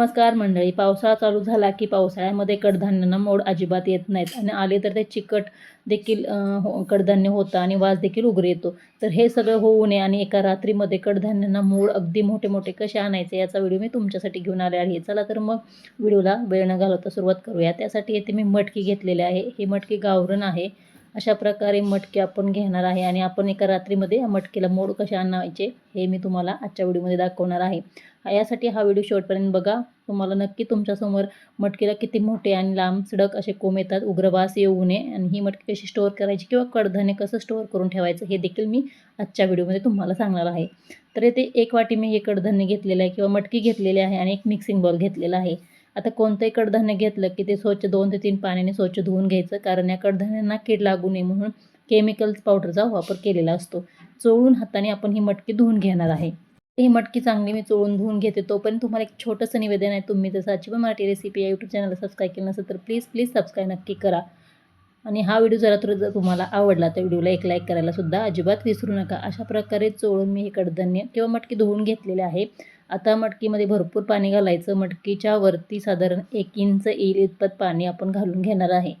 नमस्कार मंडळी. पावसाळा चालू झाला की पावसाळ्यामध्ये कडधान्यांना मोड अजिबात येत नाहीत आणि आले तर ते चिकट देखील हो- कडधान्य होतं आणि वास देखील उग्र येतो. तर हे सगळं होऊ नये आणि एका रात्रीमध्ये कडधान्यांना मूळ अगदी मोठे मोठे कसे आणायचे याचा व्हिडिओ मी तुमच्यासाठी घेऊन आले आहे. चला तर मग व्हिडिओला वेळ न घालवता सुरुवात करूया. त्यासाठी येथे मी मटकी घेतलेली आहे. ही मटकी गावरण आहे. अशा प्रकारे मटके आपण घेणार आहे आणि आपण एका रात्रीमध्ये या मटकीला मोड कसे आणायचे हे मी तुम्हाला आजच्या व्हिडिओमध्ये दाखवणार आहे. यासाठी हा व्हिडिओ शेवटपर्यंत बघा. तुम्हाला नक्की तुमच्यासमोर मटकीला किती मोठे आणि लांब सडक असे कोंब येतात उग्रवास येऊ नये आणि ही मटकी कशी स्टोअर करायची किंवा कडधान्य कसं स्टोअर करून ठेवायचं हे देखील मी आजच्या व्हिडिओमध्ये तुम्हाला सांगणार आहे. तर येथे एक वाटी मी हे कडधान्य घेतलेलं आहे किंवा मटकी घेतलेली आहे आणि एक मिक्सिंग बॉल घेतलेला आहे. आता कोणतंही कडधान्य घेतलं की ते स्वच्छ दोन ते तीन पाण्याने स्वच्छ धुवून घ्यायचं. कारण या कडधान्यांना कीड लागू नये म्हणून केमिकल्स पावडरचा वापर केलेला असतो. चोळून हाताने आपण ही मटकी धुवून घेणार आहे. ही मटकी चांगली मी चोळून धुवून घेते तोपर्यंत तुम्हाला एक छोटंसं निवेदन आहे. तुम्ही जसं अजिबात पण मराठी रेसिपी या यूट्यूब चॅनलला सबस्क्राईब केलं नसेल तर प्लीज प्लीज सबस्क्राईब नक्की करा. आणि हा व्हिडिओ जरा तर जर तुम्हाला आवडला तर व्हिडिओला एक लाईक करायला सुद्धा अजिबात विसरू नका. अशा प्रकारे चोळून मी हे कडधान्य किंवा मटकी धुवून घेतलेले आहे. आता मटकीमध्ये भरपूर पाणी घालायचं. मटकीच्या वरती साधारण एक इंच येईल इतपत पाणी आपण घालून घेणार आहे.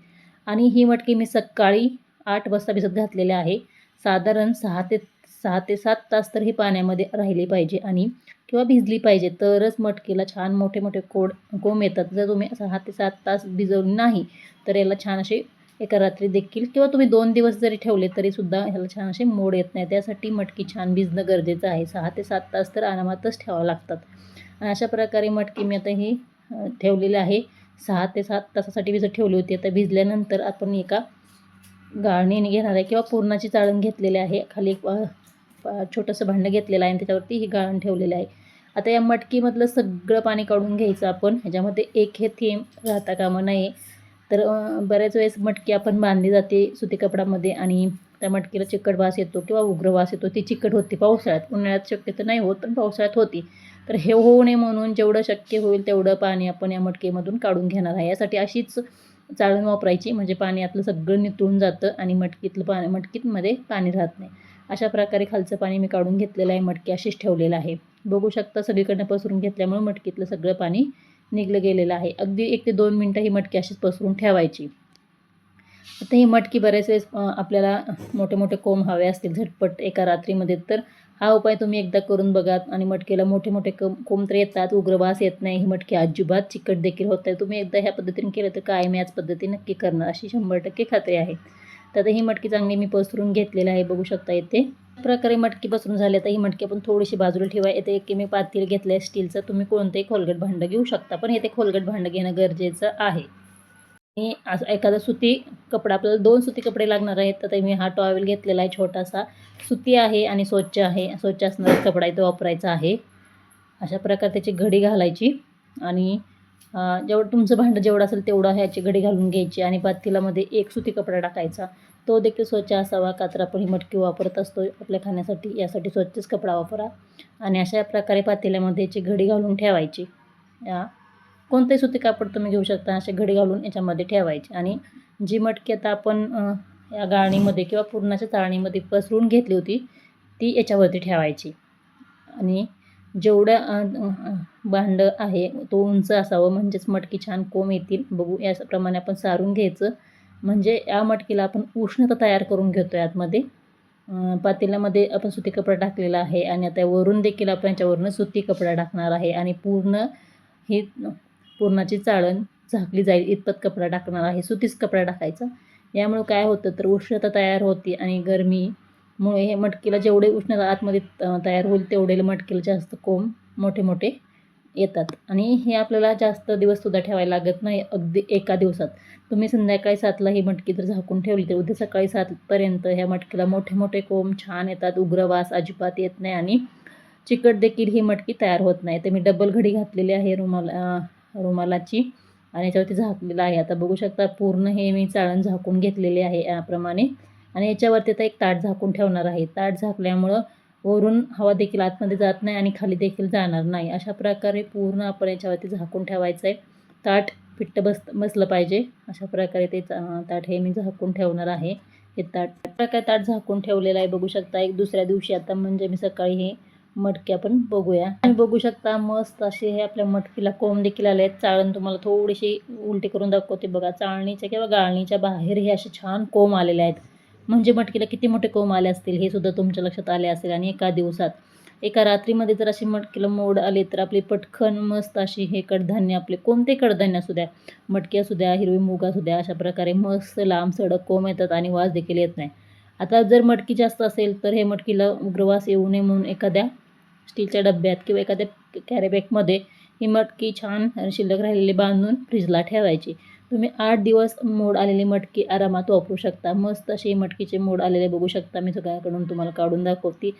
आणि ही मटकी मी सकाळी आठ वाजता भिजत घातलेली आहे. साधारण सहा ते सहा ते सात तास तर ही पाण्यामध्ये राहिली पाहिजे आणि किंवा भिजली पाहिजे. तरच मटकीला छान मोठे मोठे कोड कोंब येतात. जर तुम्ही सहा ते सात तास भिजवली नाही तर याला छान असे एका रात्री देखील किंवा तुम्ही दोन दिवस जरी ठेवले तरीसुद्धा ह्याला छान असे मोड येत नाही. त्यासाठी मटकी छान भिजणं गरजेचं आहे. सहा ते सात तास तर आरामातच ठेवावं लागतात. आणि अशा प्रकारे मटकी मी आता ही ठेवलेली आहे. सहा ते सात तासासाठी भिजत ठेवली होती आता भिजल्यानंतर आपण एका गाळणीने घेणार आहे किंवा पूर्णाची चाळण घेतलेली आहे. खाली एक छोटंसं भांडं घेतलेलं आहे आणि त्याच्यावरती ही गाळण ठेवलेलं आहे. आता या मटकीमधलं सगळं पाणी काढून घ्यायचं आपण. ह्याच्यामध्ये एक हे थेंब राहता कामा नये. तर बऱ्याच वेळेस मटकी आपण बांधली जाते सुती कपडामध्ये आणि त्या मटकीला चिकट वास येतो किंवा उग्र वास येतो. ती चिकट होती पावसाळ्यात. उन्हाळ्यात शक्यतो नाही होत पण पावसाळ्यात होती. तर हे होऊ नये म्हणून जेवढं शक्य होईल तेवढं पाणी आपण या मटकीमधून काढून घेणार आहे. यासाठी अशीच चाळण वापरायची म्हणजे पाणी आतलं सगळं नितळून जातं आणि मटकीतलं पाणी मटकीतमध्ये पाणी राहत नाही. अशा प्रकारे खालचं पाणी मी काढून घेतलेलं आहे मटकी अशीच ठेवलेलं आहे. बघू शकता सगळीकडनं पसरून घेतल्यामुळे मटकीतलं सगळं पाणी निघलं गेलेलं आहे. अगदी एक ते दोन मिनटं ही मटकी अशीच पसरून ठेवायची. आता ही मटकी बऱ्याच वेळेस आपल्याला मोठे मोठे कोंब हवे असतील झटपट एका रात्रीमध्ये तर हा उपाय तुम्ही एकदा करून बघा. आणि मटकीला मोठे मोठे कम कोंब तर येतात उग्रवास येत नाही. ही मटकी अजिबात चिकट देखील होत आहे तुम्ही एकदा ह्या पद्धतीने केलं तर कायम याच पद्धतीने नक्की करणार. अशी शंभर टक्के खात्री आहे. तर आता ही मटकी चांगली मी पसरून घेतलेली आहे. बघू शकता इथे प्रकारे मटकी बसून झाले. तर ही मटकी आपण थोडीशी बाजूला ठेवा येते एक मी पातील घेतलं आहे स्टीलचं. तुम्ही कोणतंही खोलगट भांडं घेऊ शकता पण येथे खोलगट भांडं घेणं गरजेचं आहे. आणि एखादा सुती कपडा आपल्याला दोन सुती कपडे लागणार आहेत तर मी हा टॉवेल घेतलेला आहे छोटासा. सुती आहे आणि स्वच्छ आहे. स्वच्छ असणारा कपडा इथे वापरायचा आहे. अशा प्रकारे त्याची घडी घालायची. आणि जेवढं तुमचं भांडं जेवढं असेल तेवढं ह्याची घडी घालून घ्यायची. आणि पातेल्यामध्ये एक सुती कपडा टाकायचा. तो देखील स्वच्छ असावा कात्र आपण ही मटकी वापरत असतो आपल्या खाण्यासाठी. यासाठी स्वच्छच कपडा वापरा आणि अशा प्रकारे पातेल्यामध्ये याची घडी घालून ठेवायची. या कोणतेही सुती कापड तुम्ही घेऊ शकता असे घडी घालून याच्यामध्ये ठेवायची. आणि जी मटकी आता आपण या गाळणीमध्ये किंवा पूर्णाच्या चाळणीमध्ये पसरून घेतली होती ती याच्यावरती ठेवायची. आणि जेवढं भांडं आहे तो उंच असावं म्हणजेच मटकी छान कोंब येतील. बघू याप्रमाणे आपण सारून घ्यायचं. म्हणजे या मटकीला आपण उष्णता तयार करून घेतो आहे आतमध्ये पातेल्यामध्ये आपण सुती कपडा टाकलेला आहे आणि आता वरून देखील आपण याच्यावरनं सुती कपडा टाकणार आहे आणि पूर्ण ही पूर्णाची चाळण झाकली जाईल इतपत कपडा टाकणार आहे सुतीच कपडा टाकायचा. यामुळे काय होतं तर उष्णता तयार होती आणि गरमीमुळे हे मटकीला जेवढे उष्णता आतमध्ये तयार होईल तेवढे मटकीला जास्त कोंब मोठे मोठे येतात. आणि हे आपल्याला जास्त दिवससुद्धा ठेवायला लागत नाही अगदी एका दिवसात. तुम्ही संध्याकाळी सातला ही मटकी जर झाकून ठेवली तर उद्या सकाळी सातपर्यंत ह्या मटकीला मोठे मोठे कोंब छान येतात उग्रवास अजिबात येत नाही आणि चिकट देखील ही मटकी तयार होत नाही. तर मी डबल घडी घातलेली आहे रुमाल रुमालाची आणि याच्यावरती झाकलेलं आहे. आता बघू शकता पूर्ण हे मी चाळण झाकून घेतलेले आहे याप्रमाणे. आणि याच्यावरती आता एक ताट झाकून ठेवणार आहे. ताट झाकल्यामुळं वरून हवा देखील आतमध्ये जात नाही आणि खाली देखील जाणार नाही. अशा प्रकारे पूर्ण आपण याच्यावरती झाकून ठेवायचं आहे ताट पिट्ट बस बसलं पाहिजे. अशा प्रकारे ते ताट हे मी झाकून ठेवणार आहे. हे ताट प्रकारे ताट झाकून ठेवलेलं आहे. बघू शकता एक दुसऱ्या दिवशी आता म्हणजे मी सकाळी हे मटकी आपण बघूया. आणि बघू शकता मस्त असे हे आपल्या मटकीला कोंब देखील आले आहेत. चाळण तुम्हाला थोडीशी उलटी करून दाखवते बघा. चाळणीच्या किंवा गाळणीच्या बाहेर हे असे छान कोंब आलेले आहेत. म्हणजे मटकीला किती मोठे कोंब आले असतील हे सुद्धा तुमच्या लक्षात आले असेल आणि एका दिवसात. एका रात्रीमध्ये जर अशी मटकीला मोड आले तर आपली पटकन मस्त अशी हे कडधान्य आपले कोणते कडधान्य असू द्या मटकी असू द्या हिरवी मूग असू द्या अशा प्रकारे मस्त लांब सडक कोंब येतात आणि वास देखील येत नाही. आता जर मटकी जास्त असेल तर हे मटकीला उग्रवास येऊ नये म्हणून एखाद्या स्टीलच्या डब्यात किंवा एखाद्या कॅरेबॅगमध्ये ही मटकी छान शिल्लक राहिलेली बांधून फ्रीजला ठेवायची. तुम्ही आठ दिवस मोड आलेली मटकी आरामात वापरू शकता. मस्त अशी मटकीचे मोड आलेले बघू शकता. मी सगळ्याकडून तुम्हाला काढून दाखवते.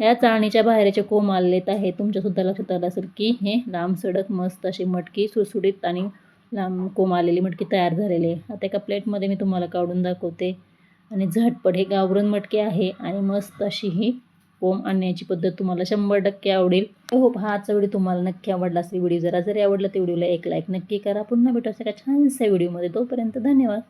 या चाळणीच्या बाहेरचे कोंब आलेत आहे. तुमच्यासुद्धा लक्षात आलं असेल की हे लांब सडक मस्त अशी मटकी सुरसुडीत आणि लांब कोंब आलेली मटकी तयार झालेली आहे. आता एका प्लेटमध्ये मी तुम्हाला काढून दाखवते. आणि झटपट हे गावरण मटकी आहे. आणि मस्त अशी ही कोंब आणण्याची पद्धत तुम्हाला शंभर टक्के आवडेल. हो, हो हा. आजचा व्हिडिओ तुम्हाला नक्की आवडला असेल व्हिडिओ जरा जरी आवडला ते व्हिडिओला एक लाईक नक्की करा. पुन्हा भेटू अशा एका छानशा व्हिडिओमध्ये. तोपर्यंत धन्यवाद.